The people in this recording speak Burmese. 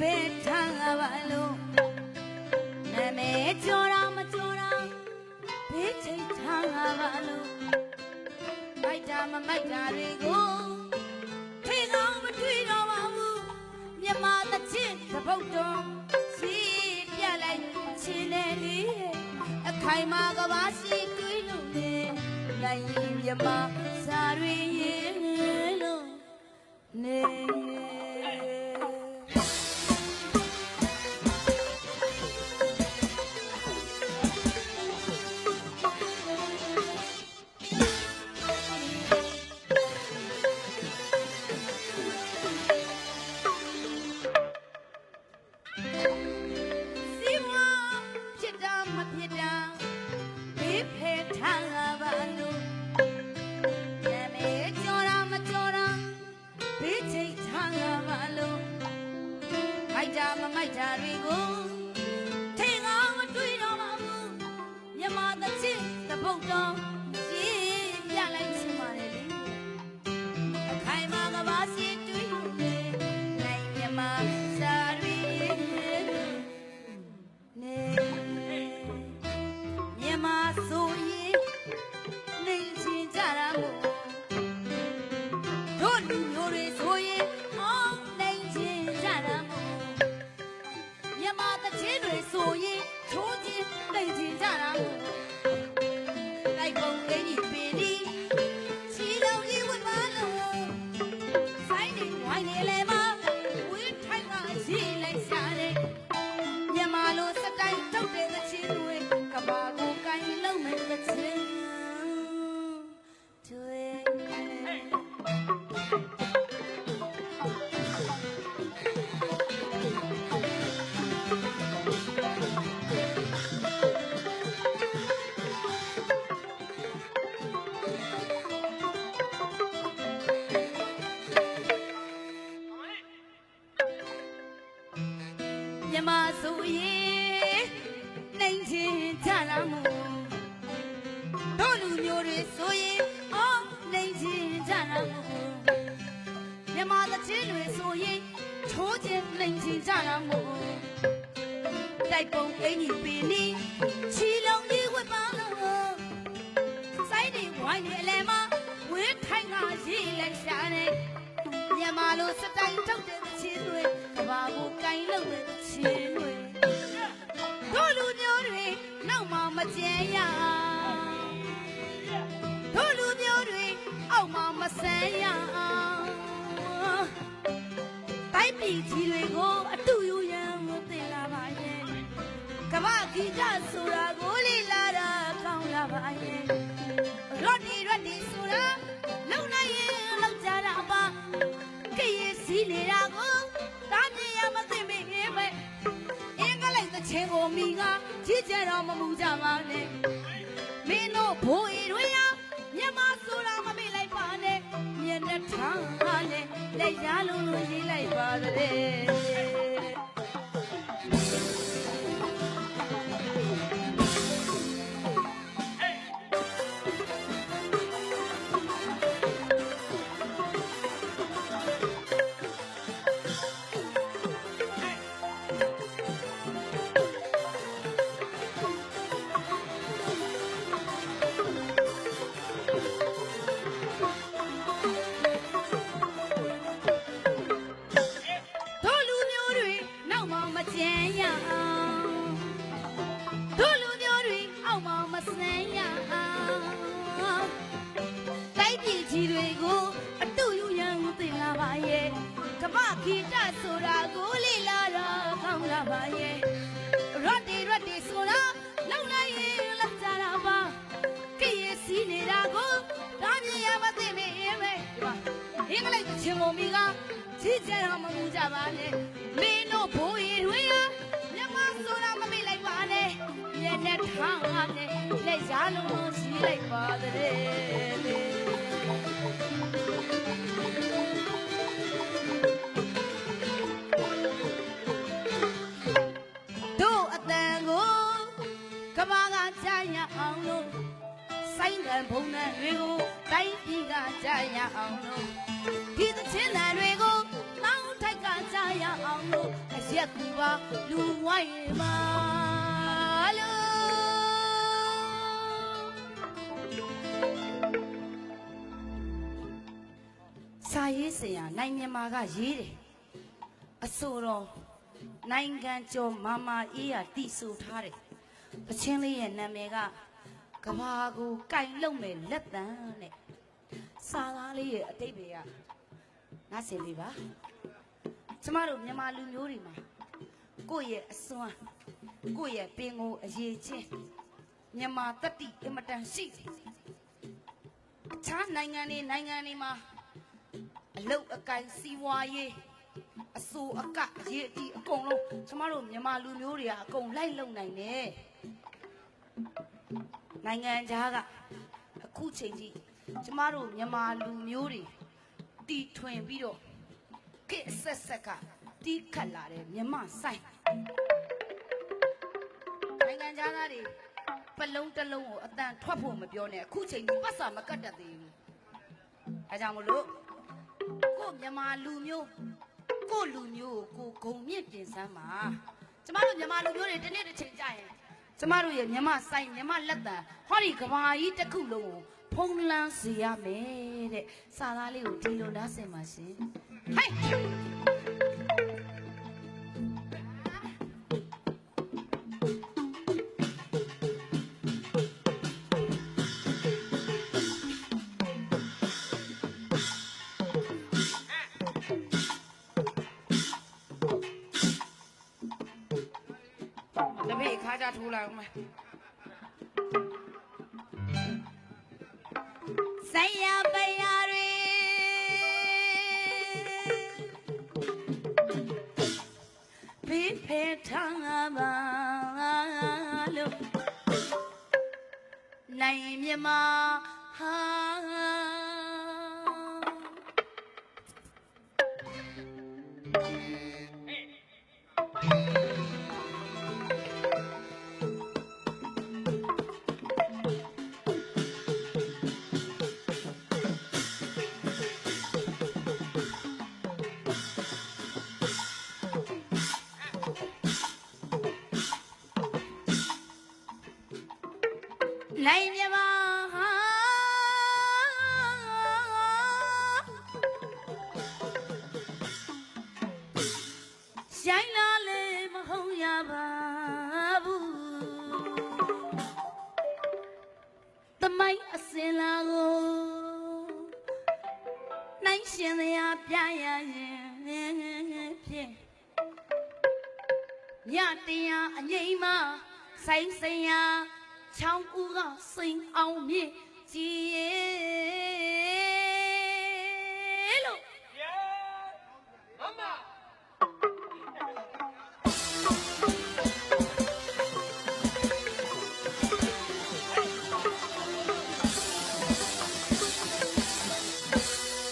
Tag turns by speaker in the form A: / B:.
A: ဘယ်ထမ်းပါလို့နာမည်ကြော်တော့မကြော်တော့ဘေးချိန်ထမ်းပါလို့မိုက်တာမမိုက်တာတွေကိုဖေကောင်းမတွေ့တော့ပါဘူးမြမသချင်းတပုတ်တော်စီပြလိုက်ချင်းလေလေးရဲ့အခိုင်မာကဘာရှိတွေ့လို့လေလိုက်ရင်မြမစာတွေရဲ့လို့နေ ချိတ်ထားပါလို့မိုက်တာမမိုက်တာတွေကိုထိန်အောင်မတွေ့တော့ပါဘူးမြမသချင်းတပုတ်တော် ဆိုရင်အော်နှိမ်ချင်ကြလာမှုမြန်မာသချင်းတွေဆိုရင်ချိုးချင်နှိမ်ချင်ကြလာမှုတိုက်ပုံအင်ကြီးပင်နီချီလုံးကြီးဝတ်ပါလို့စိုင်းတွေဝိုင်းနေအလဲမဝင်းထိုင်ကရေးလိုက်ရှာနေမြန်မာလိုစတိုင်ထုတ်တဲ့သချင်းတွေကဘာကိုကိုင်းလို့တဲ့သချင်းတွေတို့လူမျိုးတွေနောက်မှမကျန်ရ မှမဆန်းရတိုက်ပြည်ကြီးတွေကိုအတူယူရန်မသိလာပါရဲ့ကမ္ဘာဂီတဆိုတာကိုလေလာတာကောင်းလာပါရဲ့ရော့ဒီရော့ဒီဆိုတာလုံနိုင်ရင်လောက်ကြတာပါကရဲ့စီးနေတာကိုတားမြင်ရမသိမိခင်ပဲအင်္ဂလိပ်သချင်းကိုမိကကြီးကြတော့မမှုကြပါနဲ့မင်းတို့ဘိုးရီတွေရမြန်မာဆိုတာမမေ့လိုက်ပါနဲ့ မျက်နှာထားနဲ့လက်ရလုံးလို့ရေးလိုက်ပါတဲ့ နောက်မှမကျန်ရအောင်တို့လူမျိုးတွေအောက်မှမဆန်းရအောင်တိုက်ပြည်ကြီးတွေကိုအတူယူရန်သိလာပါရဲ့ကမ္ဘာခီတဆိုတာကိုလေလာတော့ကောင်းလာပါရဲ့ရော့ဒီရော့ဒီဆိုတာလောက်လိုက်ရင်လောက်ကြတာပါကရဲ့စီးနေတာကိုဒါမြင်ရမသိမင်းပဲဒီမှာအင်္ဂလိပ်သချင်းမုံမီကကြီးကြတော့မမှုကြပါနဲ့မင်းတို့ ဘိုးရီတွေရမြမဆိုတာမမေ့လိုက်ပါနဲ့မျက်နှာထားနဲ့လက်ရလုံးရှိလိုက်ပါတဲ့တို့အတန်ကိုကဘာကကြားရအောင်လို့စိုင်းတန်ဖုံတန်တွေကိုတိုင်းပြည်ကကြားရအောင်လို့ဒီသချင်းတန်တွေကိုတောင်းထို က်ကကြားရအောင်လို့အရက်ကူပါလူဝိုင်းပါလို့စာရေးဆရာနိုင်မြန်မာကရေးတယ်အဆိုတော်နိုင်ငံကျော်မာမာအေးရတိဆိုထားတယ်ပချင်းလေးရဲ့နာမည်ကကဘာကိုကြိုင်လုံမဲ့လက်တန်းတဲ့စာသားလေးရဲ့အတိတ်တွေကနားဆင်လေးပါကျမတို့မြန်မာလူမျိုးတွေမှာ ကိုယ့်ရဲ့အစွမ်းကိုယ့်ရဲ့ပင်ကိုအရေးချင်းမြန်မာတတိအင်မတန်ရှိတယ်အခြားနိုင်ငံတွေနိုင်ငံတွေမှာအလုတ်အကိုင်စီးပွားရေးအဆိုအကအရေးအတီးအကုန်လုံးကျမတို့မြန်မာလူမျိုးတွေကအကုန်လိုက်လုံနိုင်တယ်နိုင်ငံခြားကအခုချိန်ကြီးကျမတို့မြန်မာလူမျိုးတွေတီထွင်ပြီးတော့ကိအဆက်ဆက်က တီးခတ်လာတယ်မြမဆိုင်နိုင်ငံခြားသားတွေပလုံးတစ်လုံးကိုအတန်ထွက်ဖို့မပြောနဲ့အခုချိန်ကြီးပတ်စာမကတ်တတ်သေးဘူးအဲကြောင့်မလို့ကို့မြန်မာလူမျိုးကို့လူမျိုးကိုကိုဂုံမြင့်တင်စမ်းပါကျမတို့မြန်မာလူမျိုးတွေဒီနေ့တစ်ချိန်ကြာရင်ကျမတို့ရဲ့မြန်မာဆိုင်မြန်မာလက်တံဟောဒီကဘာကြီးတစ်ခုလုံးကိုဖုံးလန်းစေရမယ်တဲ့စာသားလေးကိုဒီလိုနားဆင်ပါရှင်ဟိုက် တပည့်ခါကြထိုးလိုက်အောင်မယ်ဆိုင်ရပရတွေဖိဖေထောင်းပါလို့နိုင်မြမဟာ နိုင်မြမဟာဆိုင်လာလေမဟုတ်ရပါဘူးတမိုင်းအစင်လာကိုနိုင်ရှင်တရားပြရရင်ဖြင့်ညတရားအငိမ့်မဆိုင်စရာ ချောင်းဦးကစိန်အောင်မြင့်ကြည်ရဲ့